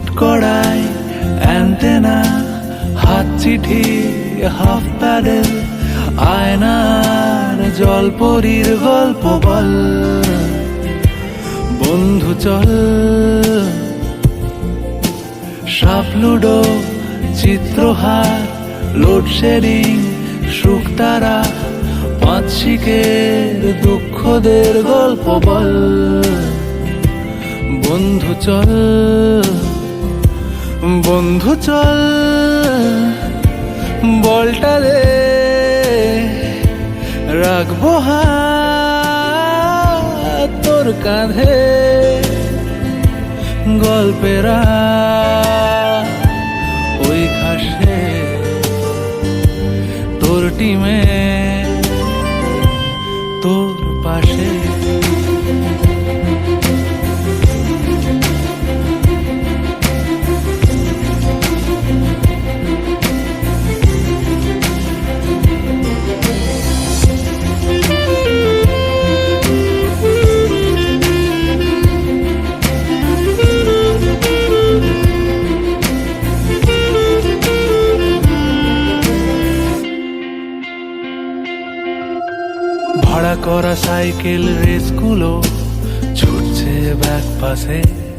মুকুট কড়াই অ্যান্টেনা হাত চিঠি হাফ প্যাডেল আয়নার জলপরীর গল্প বল। বন্ধু, চল। সাপ, লুডো, চিত্রহার লোডশেডিং শুকতারা পাঁচ শিকের দুঃখদের গল্প বল। বন্ধু, চল। বন্ধু চল বলটা দে রাখব তোর কাঁধে। গল্পেরা ওই ঘাসে তোর টিমে তোর পাশে। ভাড়া করা সাইকেল রেসগুলো ছুটছে ব্যাক পাশে।